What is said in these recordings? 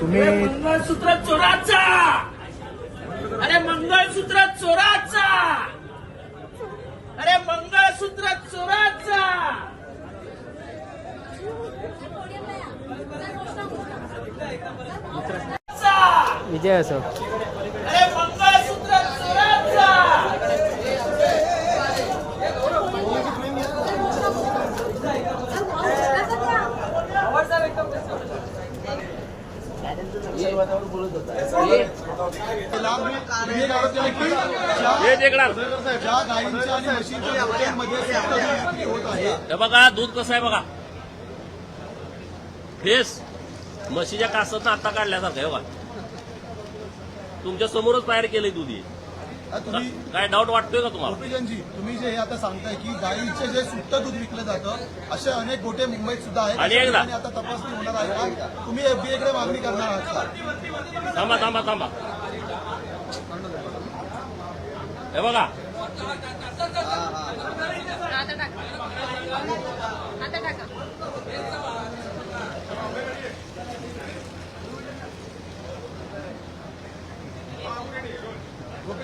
तुम्ही मंगळसूत्र चोराचा! अरे मंगळसूत्र चोराचा! अरे मंगळसूत्र चोराचा! विजय असो अरे मंगळसूत्र चोराचा हे टेकणार ज्या गायींच्या आणि म्हशींच्या गोठ्यांमध्ये सुप्त दूध विक्री होत आहे हे बघा दूध कसं आहे बघा फेस म्हशीच्या कासात आता काढल्यासारखं आहे बघा तुमच्या समोरच तयार केलंय दूध हे. आ, तुम्ही काय डाऊट वाटतोय का तुम्हाला? गोपीचंदजी तुम्ही जे हे आता सांगताय की गायीचे जे सुप्त दूध विकलं जातं असे अनेक गोटे मुंबईत सुद्धा आहेत. आणि एकदा. आता तपासणी होणार आहे का? तुम्ही एफडीए कडे मागणी करणार आहात का? थांबा थांबा थांबा. हे बघा. आता टाका. आता टाका गोपीचंदजी तुम्ही एफडीए कडे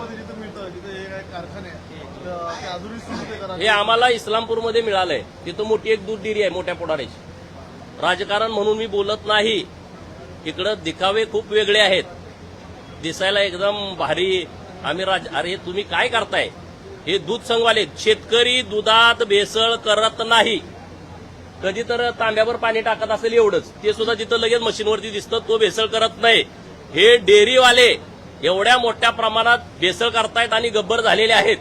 हे मिळतं हे काय कारखाने आहेत, तर ते अजूनही सुरू ते करा हे आम्हाला इस्लामपूरमध्ये मिळालंय. तिथं मोठी एक दूध डेअरी आहे मोठ्या पुढाऱ्याची राजकारण म्हणून मी बोलत नाही. इकडं दिखावे खूप वेगळे आहेत. दिसायला एकदम भारी. आम्ही राज अरे तुम्ही काय करताय? हे दूध संघवाले शेतकरी दुधात भेसळ करत नाही. कधी तर तांब्यावर पाणी टाकत असेल एवढंच. ते सुद्धा तिथं लगेच मशीनवरती दिसतं तो भेसळ करत नाही. हे डेअरीवाले एवढ्या मोठ्या प्रमाणात भेसळ करतायत आणि गब्बर झालेले आहेत.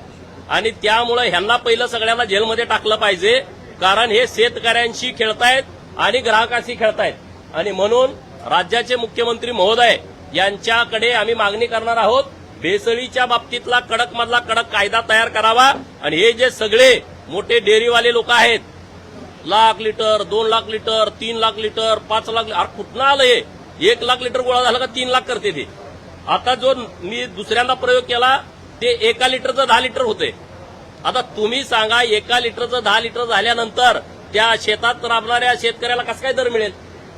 आणि त्यामुळे ह्यांना पहिलं सगळ्यांना जेलमध्ये टाकलं पाहिजे कारण हे शेतकऱ्यांशी खेळतायत आणि ग्राहकांशी खेळतायत. आणि म्हणून राज्याचे मुख्यमंत्री महोदय यांच्याकडे आम्ही मागणी करणार आहोत भेसळीच्या बाबतीतला कडक मधला कडक कायदा तयार करावा. आणि हे जे सगळे मोठे डेअरीवाले लोक आहेत लाख लिटर दोन लाख लिटर तीन लाख लिटर पाच लाख कुठनं आलं हे एक लाख लिटर गोळा झाला का तीन लाख करते ते? आता जो मी दुसऱ्यांदा प्रयोग केला ते एका लिटरचं दहा लिटर होते. आता तुम्ही सांगा एका लिटरचं दहा लिटर झाल्यानंतर त्या शेतात राबणाऱ्या शेतकऱ्याला कसं काय दर मिळेल?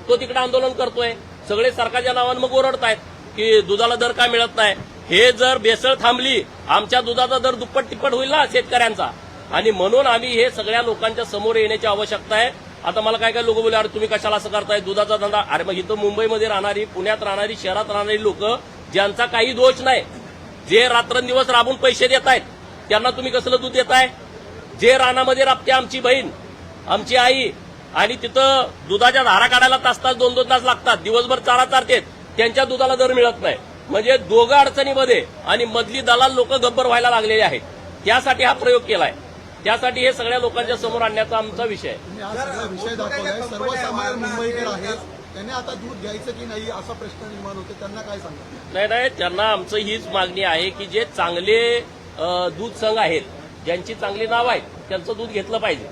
तो तिकडे आंदोलन करतोय. सगळे सरकारच्या नावानं मग ओरडतायत की दुधाला दर काय मिळत नाही? हे जर बेसळ थांबली आमच्या दुधाचा दर दुप्पट तिप्पट होईल ना शेतकऱ्यांचा. आणि म्हणून आम्ही हे सगळ्या लोकांच्या समोर येण्याची आवश्यकता आहे. आता मला काय काय लोक बोलले अरे तुम्ही कशाला असं करताय? दुधाचा धंदा अरे मग इथं मुंबईमध्ये राहणारी पुण्यात राहणारी शहरात राहणारी लोक ज्यांचा काही दोष नाही जे रात्रंदिवस राबून पैसे देत आहेत त्यांना तुम्ही कसलं दूध देताय? जे रानामध्ये राबते आमची बहीण आमची आई आणि तिथं दुधाच्या धारा काढायला तास तास दोन दोन तास लागतात दिवसभर चारा चारतेत त्यांच्या दुधाला दर मिळत नाही. म्हणजे दोघं अडचणीमध्ये आणि मधली दलाल लोक गब्बर व्हायला लागलेले आहेत. त्यासाठी हा प्रयोग केलाय. त्यासाठी हे सगळ्या लोकांच्या समोर आणण्याचा आमचा विषय आहे. त्यांनी आता दूध घ्यायचं की नाही असा प्रश्न निर्माण होतो. त्यांना काय सांगा नाही नाही त्यांना आमचं हीच मागणी आहे की जे चांगले अ, दूध संघ आहेत ज्यांची चांगली नाव आहेत त्यांचं दूध घेतलं पाहिजे.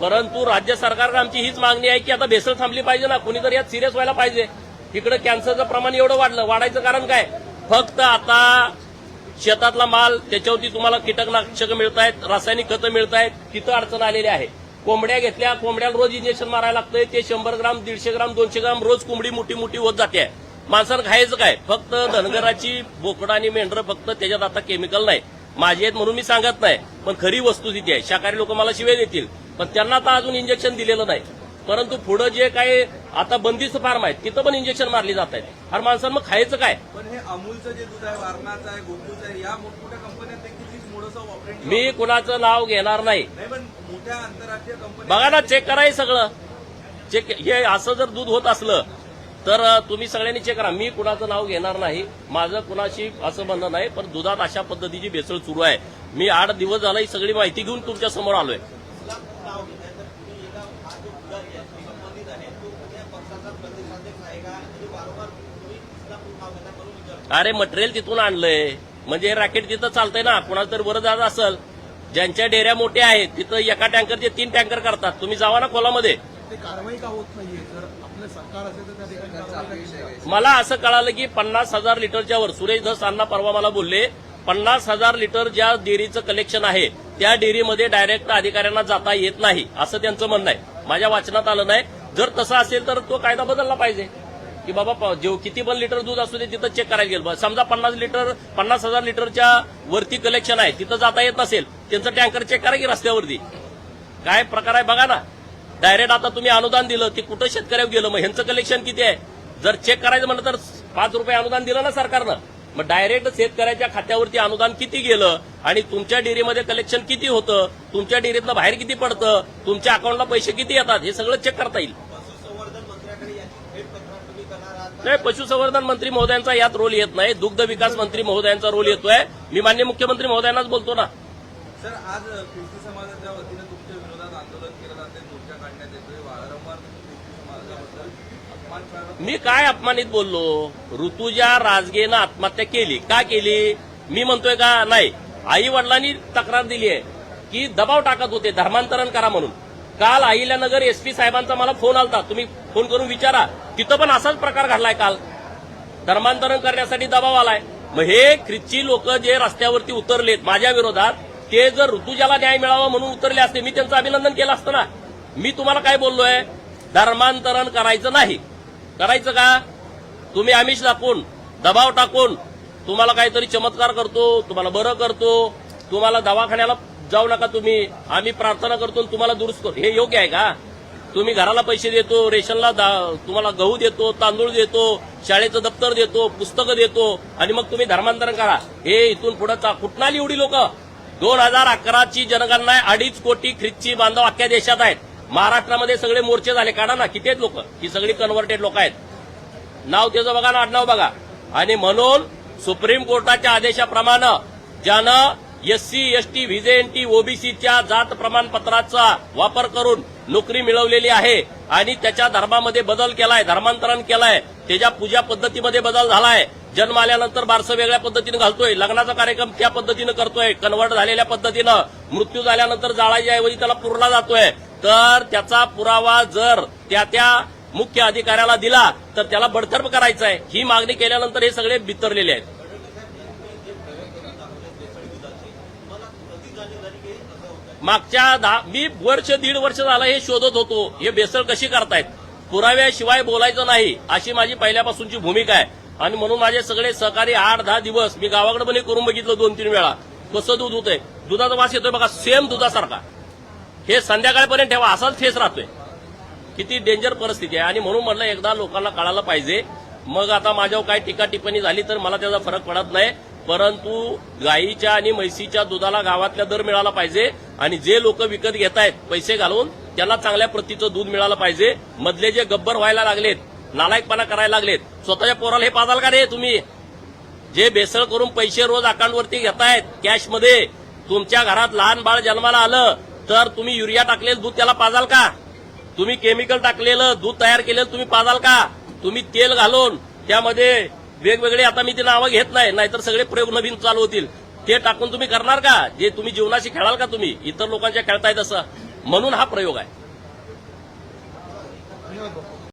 परंतु राज्य सरकारला आमची हीच मागणी आहे की आता भेसळ थांबली पाहिजे ना कुणीतरी यात सिरियस व्हायला पाहिजे. तिकडे कॅन्सरचं प्रमाण एवढं वाढलं वाढायचं कारण काय? फक्त आता शेतातला माल त्याच्यावरती तुम्हाला कीटकनाशक मिळत आहेत रासायनिक खतं मिळत आहेत तिथं अडचण आलेली आहे. कोंबड्या घेतल्या कोंबड्याला रोज इंजेक्शन मारायला लागतंय. ते शंभर ग्राम दीडशे ग्राम दोनशे ग्राम रोज कोंबडी मोठी मोठी होत जाते. माणसानं खायचं काय? फक्त धनगराची बोकडं आणि मेंढरं फक्त त्याच्यात आता केमिकल नाही. माझी आहेत म्हणून मी सांगत नाही. पण खरी वस्तू तिथे आहे. शाकाहारी लोक मला शिवाय देतील. पण त्यांना आता अजून इंजेक्शन दिलेलं नाही. परंतु पुढं जे काही आता बंदिस्त फार्म आहेत तिथं पण इंजेक्शन मारली जात आहेत. हर माणसानं मग खायचं काय? पण हे अमूलचं जे दूध आहे वारणाचं आहे गोकुळचं आहे या मोठमोठ्या कंपन्यात मी कुणाचं नाव घेणार नाही. बघा ना चेक करा हे सगळं. चेक हे असं जर दूध होत असलं तर तुम्ही सगळ्यांनी चेक करा. मी कुणाचं नाव घेणार नाही. माझं कुणाशी असं बंधन नाही पण दुधात अशा पद्धतीची भेसळ सुरू आहे. मी आठ दिवस झाला ही सगळी माहिती घेऊन तुमच्यासमोर आलोय. अरे मटेरियल तिथून आणलंय. म्हणजे रॅकेट तिथं चालतंय ना कुणाला तरी बरं जात असेल ज्यांच्या डेऱ्या मोठ्या आहेत तिथं एका टँकरचे तीन टँकर करतात. तुम्ही जावा ना खोलामध्ये? मला असं कळालं की पन्नास हजार लिटरच्या वर सुरेश धस अण्णा परवा मला बोलले पन्नास हजार लिटर ज्या डेअरीचं कलेक्शन आहे त्या डेअरीमध्ये डायरेक्ट अधिकाऱ्यांना जाता येत नाही असं त्यांचं म्हणणं आहे. माझ्या वाचनात आलं नाही. जर तसं असेल तर तो कायदा बदलला पाहिजे. की बाबा प- जेव किती पण लिटर दूध असू दे तिथं चेक करायला गेलं. समजा पन्नास लिटर पन्नास हजार लिटरच्या वरती कलेक्शन आहे तिथं जाता येत नसेल त्यांचं टँकर चेक करा की रस्त्यावरती. काय प्रकार आहे बघा ना. डायरेक्ट आता तुम्ही अनुदान दिलं ते कुठं शेतकऱ्यावर गेलं मग ह्यांचं कलेक्शन किती आहे? जर चेक करायचं म्हणलं तर पाच रुपये अनुदान दिलं ना सरकारनं. मग डायरेक्ट शेतकऱ्याच्या खात्यावरती अनुदान किती गेलं आणि तुमच्या डेअरीमध्ये कलेक्शन किती होतं? तुमच्या डेअरीतनं बाहेर किती पडतं? तुमच्या अकाउंटला पैसे किती येतात? हे सगळं चेक करता येईल. नाही पशुसंवर्धन मंत्री महोदयांचा यात रोल येत नाही दुग्ध विकास मंत्री महोदयांचा रोल येतोय. मी मान्य मुख्यमंत्री महोदयांनाच बोलतो ना. सर आज ख्रिस्ती समाजाच्या वतीने तुमच्या विरोधात आंदोलन केलं जाते मोर्चा काढण्यात येतोय. वारंवार समाजाबद्दल मी काय अपमानित बोललो? ऋतुजा राजगेनं आत्महत्या केली. का केली? मी म्हणतोय का? नाही. आई वडिलांनी तक्रार दिली आहे की दबाव टाकत होते. धर्मांतरण करा म्हणून. काल अहिल्यानगर एसपी साहेबांचा मला फोन आलता. तुम्ही फोन करून विचारा. तिथं पण असाच प्रकार घडलाय काल. धर्मांतरण करण्यासाठी दबाव आलाय. मग हे ख्रिस्ती लोक जे रस्त्यावरती उतरलेत माझ्या विरोधात ते जर ऋतुजाला न्याय मिळावा म्हणून उतरले असते मी त्यांचं अभिनंदन केलं असतं ना. मी तुम्हाला काय बोललोय? धर्मांतरण करायचं नाही. करायचं का? तुम्ही आमिष दाखवून दबाव टाकून तुम्हाला काहीतरी चमत्कार करतो तुम्हाला बरं करतो तुम्हाला दवाखान्याला जाऊ नका तुम्ही. आम्ही प्रार्थना करतो आणि तुम्हाला दुरुस्त करतो हे योग्य आहे का? तुम्ही घराला पैसे देतो रेशनला दा- तुम्हाला गहू देतो तांदूळ देतो शाळेचं दप्तर देतो पुस्तकं देतो आणि मग तुम्ही धर्मांतरण करा. हे इथून पुढे कुठं एवढी लोक? दोन हजार अकराची जनगणना आहे अडीच कोटी ख्रिस्ती बांधव अख्ख्या देशात आहेत. महाराष्ट्रामध्ये सगळे मोर्चे झाले काढा ना किती आहेत लोक? ही सगळी कन्व्हर्टेड लोक आहेत. नाव त्याचं बघा ना आडनाव बघा. आणि म्हणून सुप्रीम कोर्टाच्या आदेशाप्रमाणे ज्यानं एससी एसटी व्हिजेएनटी ओबीसीच्या जात प्रमाणपत्राचा वापर करून नोकरी मिळवलेली आहे आणि त्याच्या धर्मामध्ये बदल केलाय धर्मांतरण केलाय. त्याच्या पूजा पद्धतीमध्ये बदल झालाय. जन्म आल्यानंतर बारसं वेगळ्या पद्धतीनं घालतोय. लग्नाचा कार्यक्रम त्या पद्धतीनं करतोय. कन्वर्ट झालेल्या पद्धतीनं. मृत्यू झाल्यानंतर जाळाच्या ऐवजी त्याला पुरला जातोय. तर त्याचा पुरावा जर त्या त्या मुख्य अधिकाऱ्याला दिला तर त्याला बडतर्फ करायचा आहे ही मागणी केल्यानंतर हे सगळे बितरलेले आहेत. मागच्या दहा मी वर्ष दीड वर्ष झालं हे शोधत होतो. हे बेसळ कशी करतायत? पुराव्याशिवाय बोलायचं नाही अशी माझी पहिल्यापासूनची भूमिका आहे. आणि म्हणून माझे सगळे सहकारी आठ दहा दिवस मी गावाकडे पण करून बघितलं दोन तीन वेळा. कसं दूध होतंय? दुधाचा वास येतोय बघा सेम दुधासारखा. हे संध्याकाळपर्यंत ठेवा असाच फेस राहतोय. किती डेंजर परिस्थिती आहे. आणि म्हणून म्हटलं एकदा लोकांना कळायला पाहिजे. मग आता माझ्यावर काय टीका टिप्पणी झाली तर मला त्याचा फरक पडत नाही. परंतु गाईच्या आणि म्हैसीच्या दुधाला गावातल्या दर मिळाला पाहिजे आणि जे लोक विकत घेत आहेत पैसे घालून त्यांना चांगल्या प्रतीचं दूध मिळालं पाहिजे. मधले जे गब्बर व्हायला लागलेत नालायकपणा करायला लागलेत स्वतःच्या पोराला हे पाजाल का रे तुम्ही? जे बेसळ करून पैसे रोज अकाउंटवरती घेतायत कॅशमध्ये तुमच्या घरात लहान बाळ जन्माला आलं तर तुम्ही युरिया टाकलेलं दूध त्याला पाजाल का? तुम्ही केमिकल टाकलेलं दूध तयार केलेलं तुम्ही पाजाल का? तुम्ही तेल घालून त्यामध्ये वेगवेगळे आता मी ते नावं घेत नाही नाहीतर सगळे प्रयोग नवीन चालू होतील. ते टाकून तुम्ही करणार का? जे तुम्ही जीवनाशी खेळाल का तुम्ही? इतर लोकांच्या खेळताय तसं. म्हणून हा प्रयोग आहे.